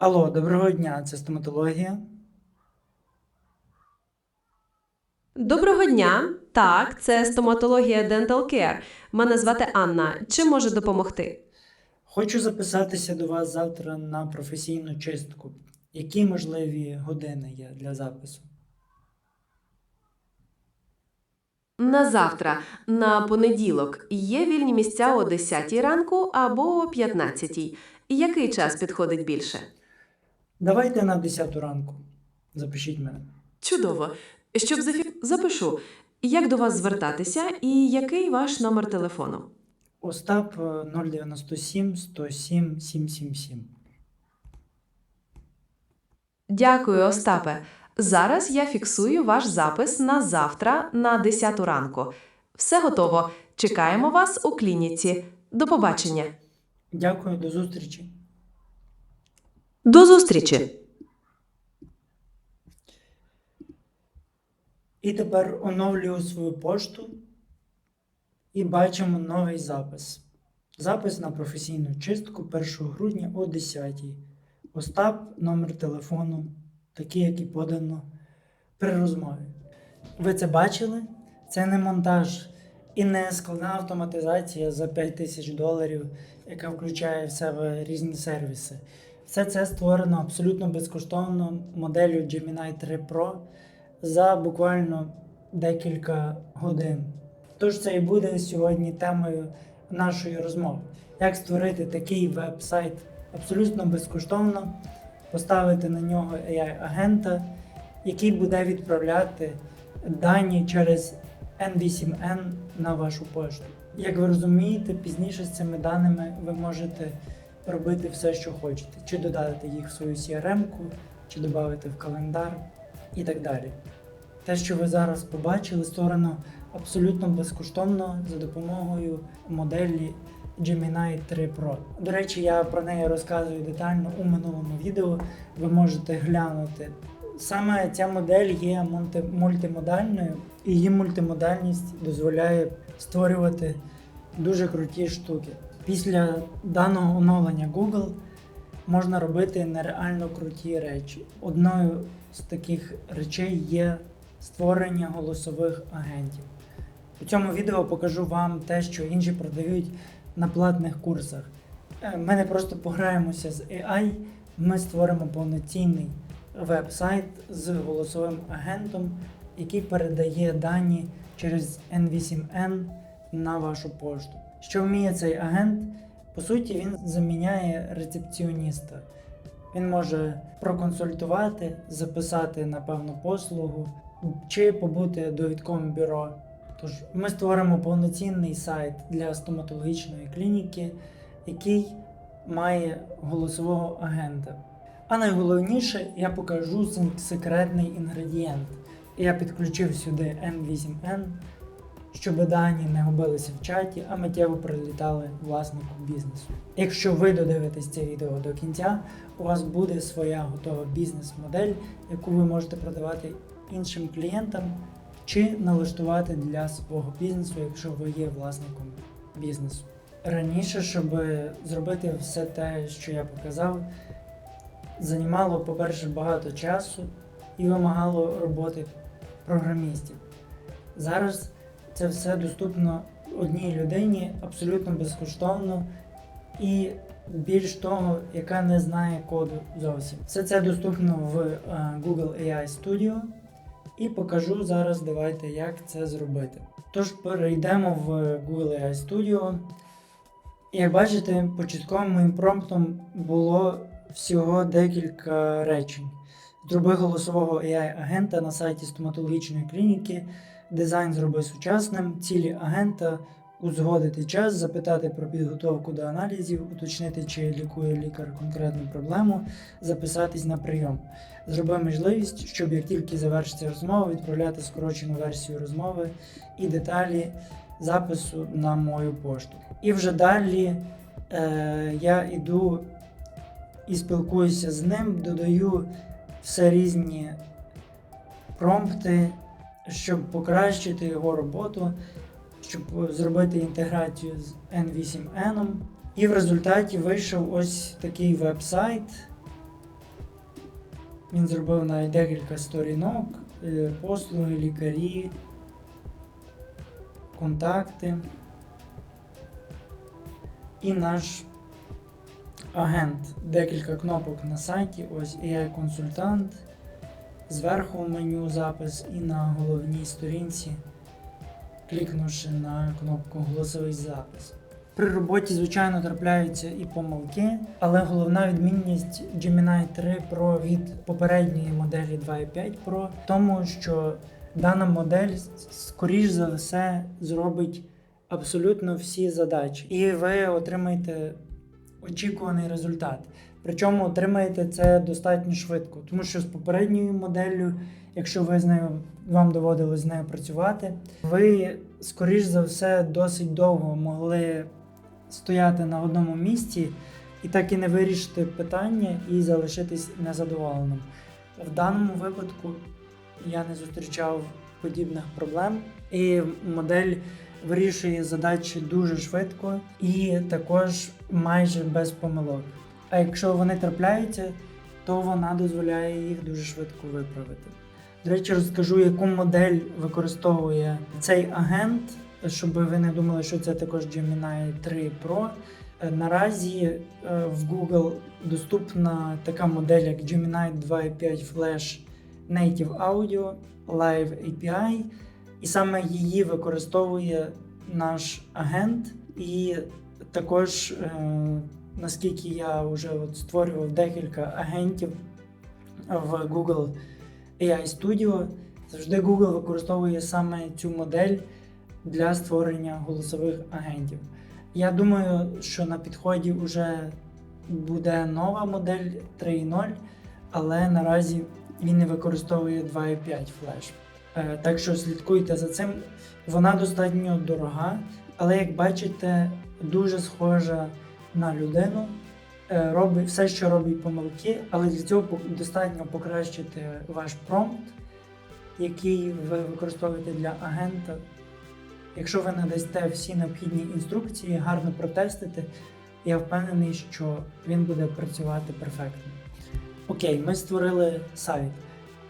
Алло, доброго дня, це стоматологія. Доброго дня. Так, це стоматологія Dental Care. Мене звати Анна. Чим можу допомогти? Хочу записатися до вас завтра на професійну чистку. Які можливі години є для запису? На завтра, на понеділок, є вільні місця о 10 ранку або о 15. Який час підходить більше? Давайте на 10 ранку. Запишіть мене. Чудово. Щоб зафік... запишу, як до вас звертатися і який ваш номер телефону? Остап е, 097 107 777. Дякую, Остапе. Зараз я фіксую ваш запис на завтра на 10 ранку. Все готово. Чекаємо вас у клініці. До побачення. Дякую, до зустрічі. До зустрічі. І тепер оновлюю свою пошту і бачимо новий запис. Запис на професійну чистку 1 грудня о 10. Остап, номер телефону, такий, як і подано при розмові. Ви це бачили? Це не монтаж і не складна автоматизація за 5 тисяч доларів, яка включає в себе різні сервіси. Все це створено абсолютно безкоштовно моделлю Gemini 3 Pro за буквально декілька годин. Тож це і буде сьогодні темою нашої розмови. Як створити такий веб-сайт абсолютно безкоштовно, поставити на нього AI-агента, який буде відправляти дані через N8N на вашу пошту. Як ви розумієте, пізніше з цими даними ви можете робити все, що хочете, чи додати їх в свою CRM-ку, чи додати в календар і так далі. Те, що ви зараз побачили, створено абсолютно безкоштовно за допомогою моделі Gemini 3 Pro. До речі, я про неї розказую детально у минулому відео. Ви можете глянути. Саме ця модель є мультимодальною, і її мультимодальність дозволяє створювати дуже круті штуки. Після даного оновлення Google можна робити нереально круті речі. Одною з таких речей є створення голосових агентів. У цьому відео покажу вам те, що інші продають на платних курсах. Е, Ми не просто пограємося з AI, ми створимо повноцінний веб-сайт з голосовим агентом, який передає дані через N8N на вашу пошту. Що вміє цей агент? По суті, він заміняє рецепціоніста. Він може проконсультувати, записати на певну послугу чи побути довідковим бюро. Тож ми створимо повноцінний сайт для стоматологічної клініки, який має голосового агента. А найголовніше, я покажу секретний інгредієнт. Я підключив сюди N8N, щоб дані не губилися в чаті, а миттєво прилітали власнику бізнесу. Якщо ви додивитесь це відео до кінця, у вас буде своя готова бізнес-модель, яку ви можете продавати іншим клієнтам чи налаштувати для свого бізнесу, якщо ви є власником бізнесу. Раніше, щоб зробити все те, що я показав, займало, по-перше, багато часу і вимагало роботи програмістів. Зараз це все доступно одній людині абсолютно безкоштовно і більш того, яка не знає коду зовсім. Все це доступно в е, Google AI Studio. І покажу зараз, давайте, як це зробити. Тож перейдемо в Google AI Studio. Як бачите, початковим моїм промптом було всього декілька речень. Зроби голосового AI-агента на сайті стоматологічної клініки, дизайн зроби сучасним, цілі агента, узгодити час, запитати про підготовку до аналізів, уточнити, чи лікує лікар конкретну проблему, записатись на прийом. Зроби можливість, щоб як тільки завершиться розмова, відправляти скорочену версію розмови і деталі запису на мою пошту. І вже далі е, я йду і спілкуюся з ним, додаю все різні промпти, щоб покращити його роботу, щоб зробити інтеграцію з N8N. І в результаті вийшов ось такий веб-сайт, Він зробив навіть декілька сторінок, е, послуги, лікарі, контакти. І наш агент. Декілька кнопок на сайті. Ось AI-консультант. Зверху в меню запис і на головній сторінці, клікнувши на кнопку Голосовий запис. При роботі, звичайно, трапляються і помилки, але головна відмінність Gemini 3 Pro від попередньої моделі 2.5 Pro в тому, що дана модель, скоріш за все, зробить абсолютно всі задачі, і ви отримаєте очікуваний результат. Причому отримаєте це достатньо швидко, тому що з попередньою моделлю, якщо ви з нею вам доводилось з нею працювати, ви скоріш за все досить довго могли стояти на одному місці і так і не вирішити питання і залишитись незадоволеним. В даному випадку я не зустрічав подібних проблем, і модель вирішує задачі дуже швидко і також майже без помилок. А якщо вони трапляються, то вона дозволяє їх дуже швидко виправити. До речі, розкажу, яку модель використовує цей агент, щоб ви не думали, що це також Gemini 3 Pro. Наразі е, в Google доступна така модель, як Gemini 2.5 Flash Native Audio Live API, і саме її використовує наш агент. І також, е, наскільки я вже от створював декілька агентів в Google AI Studio, завжди Google використовує саме цю модель для створення голосових агентів. Я думаю, що на підході вже буде нова модель 3.0, але наразі він не використовує 2.5 флеш. Е, Так що слідкуйте за цим. Вона достатньо дорога, але як бачите, дуже схожа на людину. Е, Робить все, що робить помилки, але для цього достатньо покращити ваш промпт, який ви використовуєте для агента. Якщо ви надасте всі необхідні інструкції, гарно протестите, я впевнений, що він буде працювати перфектно. Окей, ми створили сайт.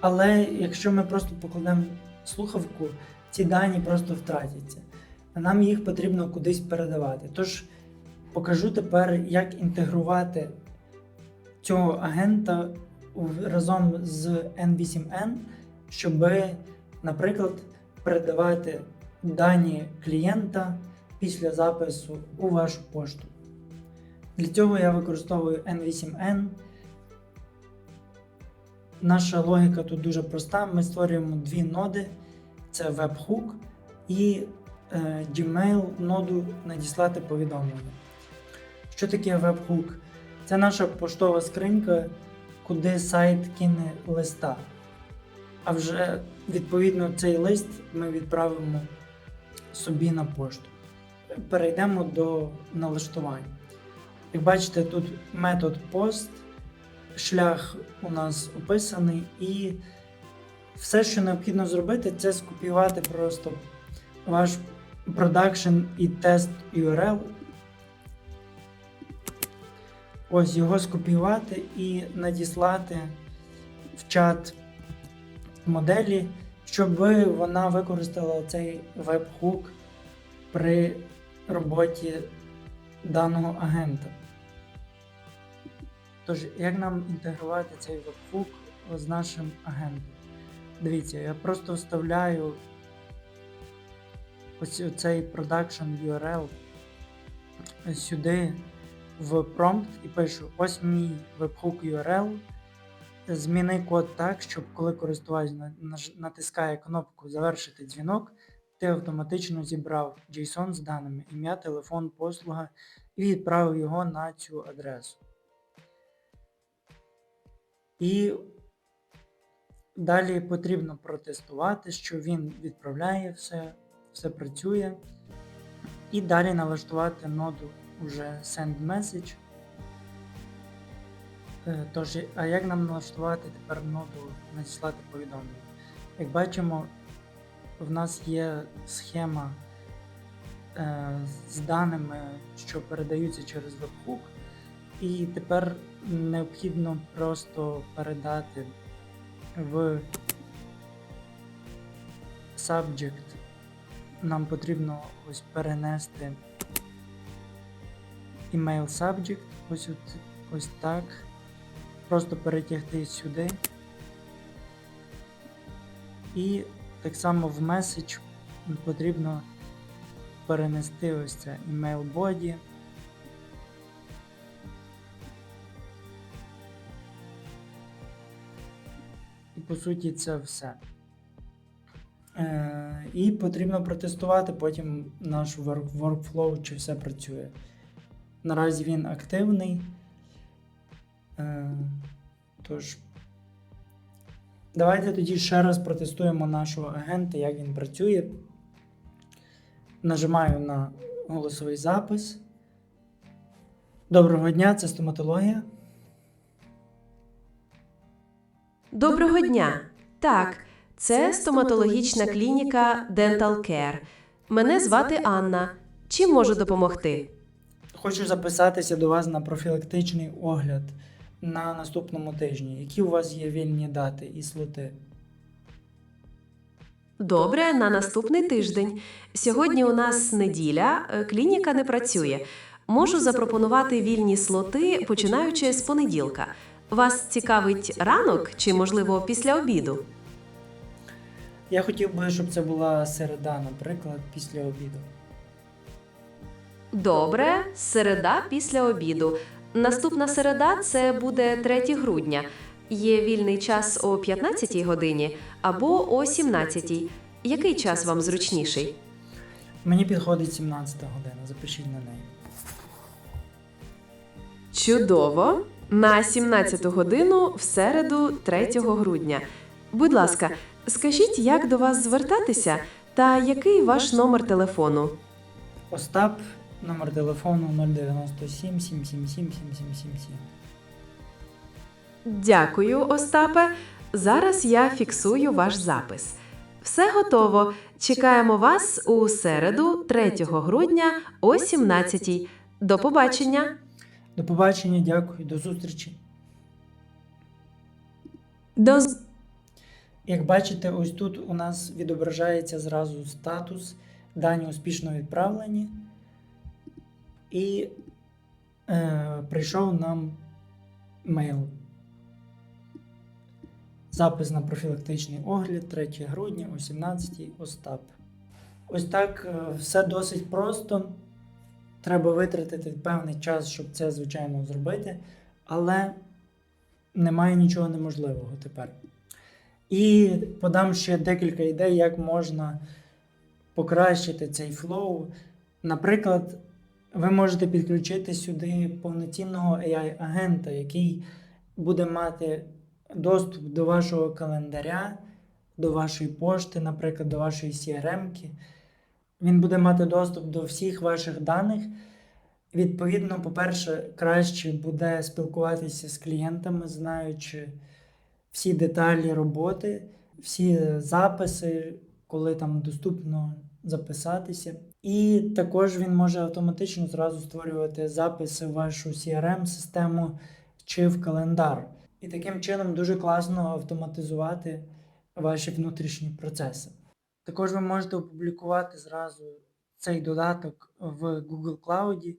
Але якщо ми просто покладемо слухавку, ці дані просто втратяться. Нам їх потрібно кудись передавати. Тож покажу тепер, як інтегрувати цього агента разом з N8N, щоб, наприклад, передавати дані клієнта після запису у вашу пошту. Для цього я використовую N8N. Наша логіка тут дуже проста. Ми створюємо дві ноди: це webhook і е, Gmail ноду надіслати повідомлення. Що таке webhook? Це наша поштова скринька, куди сайт кине листа. А вже відповідно цей лист ми відправимо собі на пошту. Перейдемо до налаштувань. Як бачите, тут метод post, шлях у нас описаний, і все, що необхідно зробити, це скопіювати просто ваш продакшн і тест URL. Ось його скопіювати і надіслати в чат моделі, щоб вона використала цей веб-хук при роботі даного агента. Тож, як нам інтегрувати цей веб-хук з нашим агентом? Дивіться, я просто вставляю ось цей production URL сюди в промпт і пишу: ось мій webhook URL. Зміни код так, щоб коли користувач натискає кнопку Завершити дзвінок, ти автоматично зібрав JSON з даними, ім'я, телефон, послуга і відправив його на цю адресу. І далі потрібно протестувати, що він відправляє все, все працює. І далі налаштувати ноду уже Send Message. Е, Тож, а як нам налаштувати тепер ноду надіслати повідомлення? Як бачимо, в нас є схема е, з даними, що передаються через вебхук, і тепер необхідно просто передати в subject нам потрібно ось перенести email subject, ось, ось так. Просто перетягти сюди. І так само в message потрібно перенести ось це email body. І по суті це все. Е, і потрібно протестувати потім наш work- workflow, чи все працює. Наразі він активний. Е, тож, давайте тоді ще раз протестуємо нашого агента, як він працює. Нажимаю на голосовий запис. Доброго дня, це стоматологія. Доброго дня. Так, це стоматологічна клініка Dental Care. Мене звати Анна. Чим можу допомогти? Хочу записатися до вас на профілактичний огляд на наступному тижні. Які у вас є вільні дати і слоти? Добре, на наступний тиждень. Сьогодні у нас неділя, е, клініка не працює. Можу запропонувати вільні слоти, починаючи з понеділка. Вас цікавить ранок чи, можливо, після обіду? Я хотів би, щоб це була середа, наприклад, після обіду. Добре, середа після обіду. Наступна середа це буде 3 грудня. Є вільний час о 15 годині або о 17. Який час вам зручніший? Мені підходить 17 година, запишіть на неї. Чудово! На 17 годину в середу 3 грудня. Будь ласка, скажіть, як до вас звертатися та який ваш номер телефону? Остап, номер телефону 097 777 7777. Дякую, Остапе. Зараз я фіксую ваш запис. Все готово. Чекаємо вас у середу, 3 грудня о 17. До побачення. До побачення, дякую, до зустрічі. До Як бачите, ось тут у нас відображається зразу статус, дані успішно відправлені. І е, прийшов нам мейл. Запис на профілактичний огляд 3 грудня о 17 Остап. Ось так е, все досить просто. Треба витратити певний час, щоб це, звичайно, зробити, але немає нічого неможливого тепер. І подам ще декілька ідей, як можна покращити цей флоу. Наприклад, ви можете підключити сюди повноцінного AI-агента, який буде мати доступ до вашого календаря, до вашої пошти, наприклад, до вашої CRM-ки. Він буде мати доступ до всіх ваших даних. Відповідно, по-перше, краще буде спілкуватися з клієнтами, знаючи всі деталі роботи, всі записи, коли там доступно записатися. І також він може автоматично зразу створювати записи в вашу CRM-систему чи в календар. І таким чином дуже класно автоматизувати ваші внутрішні процеси. Також ви можете опублікувати зразу цей додаток в Google Cloud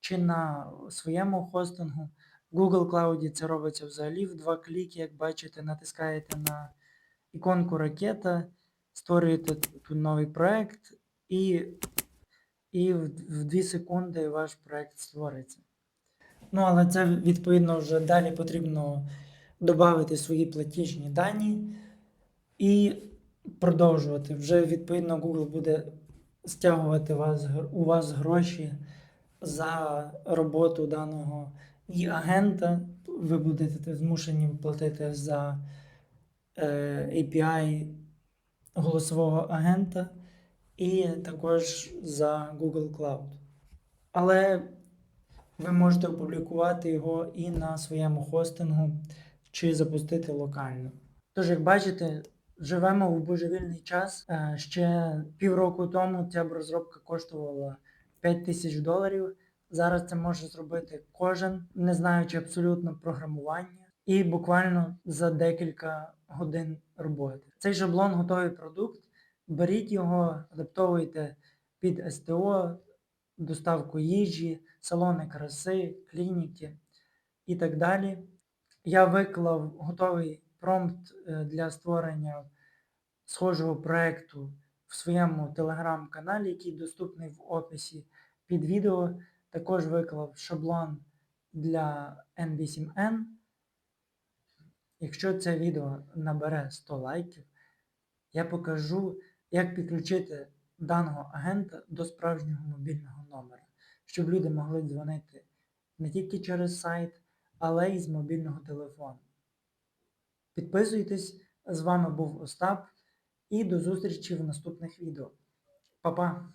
чи на своєму хостингу. В Google Cloud це робиться взагалі в два кліки, як бачите, натискаєте на іконку ракета, створюєте тут новий проект, і, і в, в 2 секунди ваш проект створиться. Ну, але це відповідно вже далі потрібно додати свої платіжні дані і продовжувати. Вже відповідно Google буде стягувати вас, у вас гроші за роботу даного і агента. Ви будете змушені платити за е, API голосового агента і також за Google Cloud. Але ви можете опублікувати його і на своєму хостингу чи запустити локально. Тож, як бачите, живемо в божевільний час. Е, Ще півроку тому ця б розробка коштувала 5 тисяч доларів. Зараз це може зробити кожен, не знаючи абсолютно програмування. і буквально за декілька годин роботи. Цей шаблон готовий продукт. Беріть його, адаптовуйте під СТО, доставку їжі, салони краси, клініки і так далі. Я виклав готовий промпт е, для створення схожого проекту в своєму телеграм-каналі, який доступний в описі під відео. Також виклав шаблон для N8N. Якщо це відео набере 100 лайків, я покажу, як підключити даного агента до справжнього мобільного номера, щоб люди могли дзвонити не тільки через сайт, але й з мобільного телефону. Підписуйтесь, з вами був Остап і до зустрічі в наступних відео. Па-па!